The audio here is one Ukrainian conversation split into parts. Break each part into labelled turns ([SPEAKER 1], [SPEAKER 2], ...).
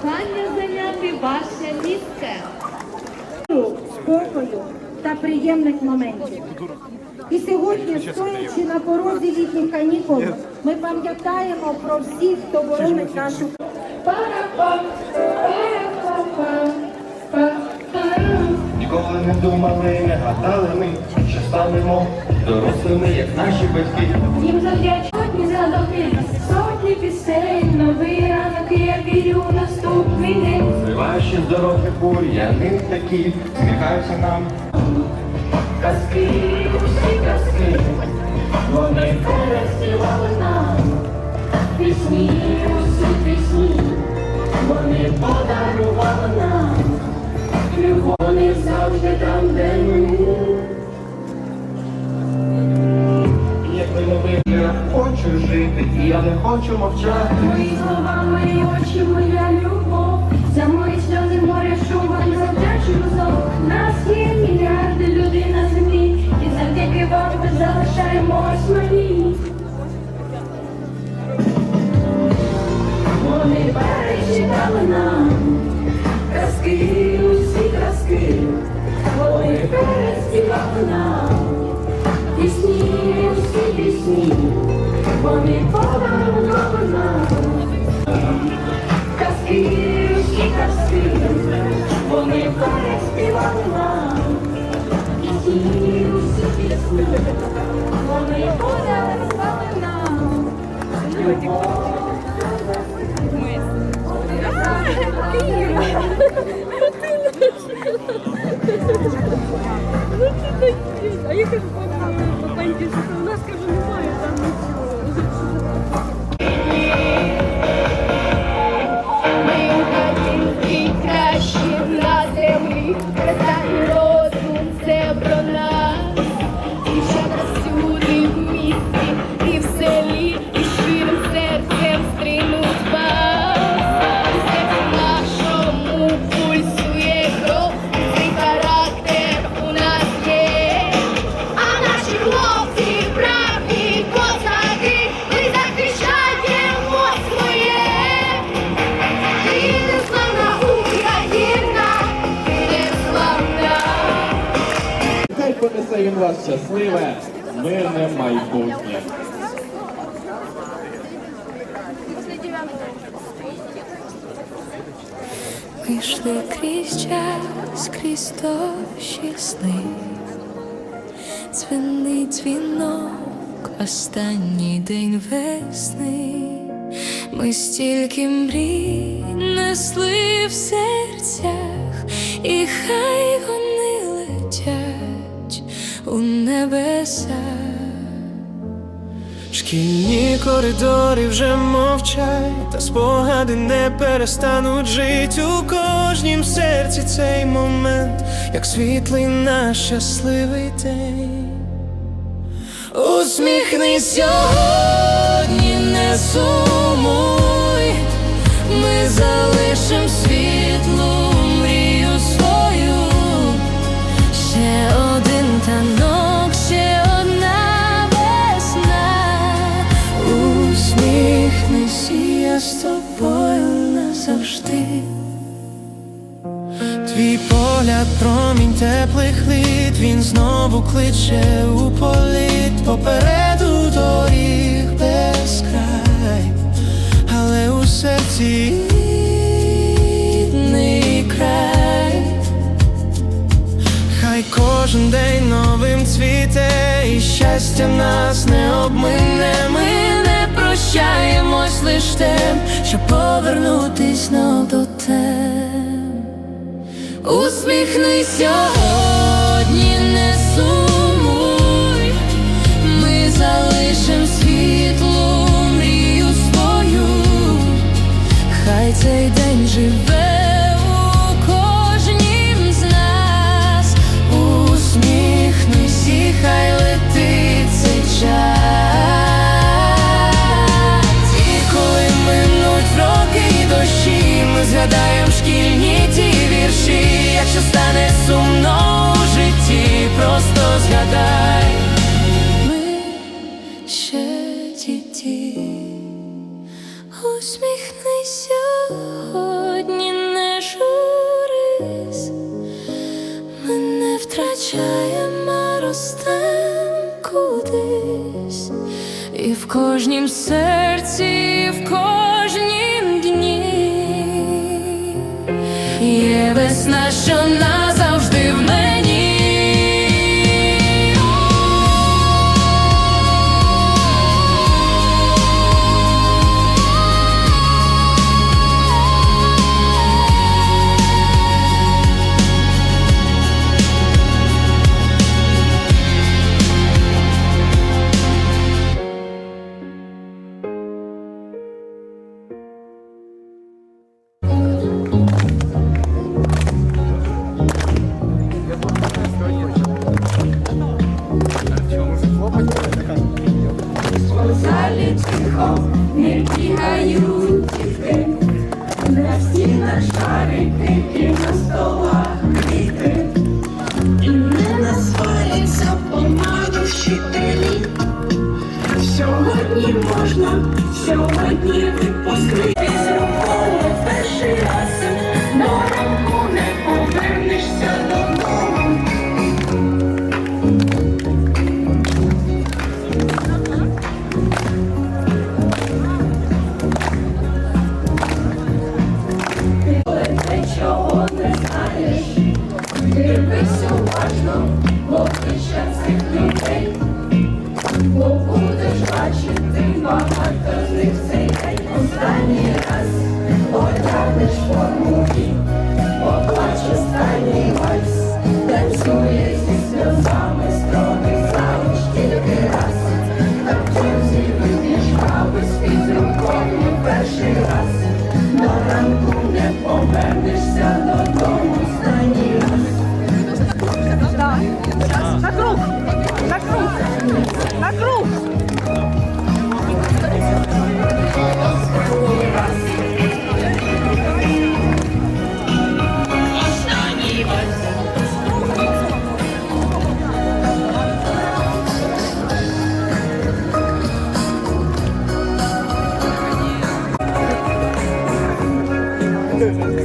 [SPEAKER 1] прохання зайняти ваше місце. Спокою та приємних моментів. І сьогодні, стоячи на порозі літніх канікул, ми пам'ятаємо про всіх, хто боронить нашу
[SPEAKER 2] Ніколи не думали, не гадали ми, що станемо дорослими, як наші батьки.
[SPEAKER 3] Їм завдячні задохи, сотні пісень нових в наступний день.
[SPEAKER 2] Зриваючи з дороги бур'яни такі, сміхаються нам.
[SPEAKER 3] Казки, усі казки, вони переспівали нам. Пісні, усі пісні, вони подарували нам. Любов вони завжди там, де ми.
[SPEAKER 2] Хочу жити, я не хочу мовчати.
[SPEAKER 3] Мої слова, мої очі, моя любов. За мої сльози море шум, вам завдячую знов. Нас є мільярди людей на землі, і завдяки вам ми залишаємось малі. Вони перечитали нам казки, усі казки. Вони переспівали нам вони нам пісні, вони подарували нам.
[SPEAKER 4] А я кажу,
[SPEAKER 5] понесе він вас щасливе, мирне майбутнє.
[SPEAKER 6] Ми йшли крізь час, крізь дощі сни. Дзвенить дзвінок, останній день весни. Ми стільки мрій несли в серцях, і хай вони у небеса.
[SPEAKER 7] Шкільні коридори вже мовчать, та спогади не перестануть жить у кожнім серці цей момент, як світлий наш щасливий день. Усміхнись сьогодні, не сумуй, ми залишим світлу теплих літ, він знову кличе у політ, попереду доріг без край, але у серці рідний край. Хай кожен день новим цвіте, і щастя нас не обмине. Ми не прощаємось лиш тим, щоб повернутись знов Усміхнись Усміхнися сьогодні, не журись, ми не втрачаємо
[SPEAKER 8] ростем кудись і в кожнім
[SPEAKER 3] серці. Thank you.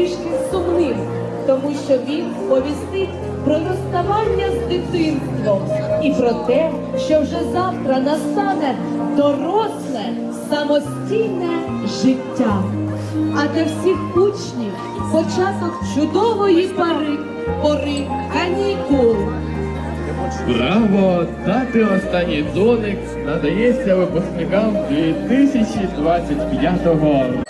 [SPEAKER 3] трішки сумним, тому що він повістить про розставання з дитинством і про те, що вже завтра настане доросле самостійне життя. А для всіх учнів початок чудової пари, пори канікул.
[SPEAKER 5] Браво! Так останній доник надається випускникам 2025 року.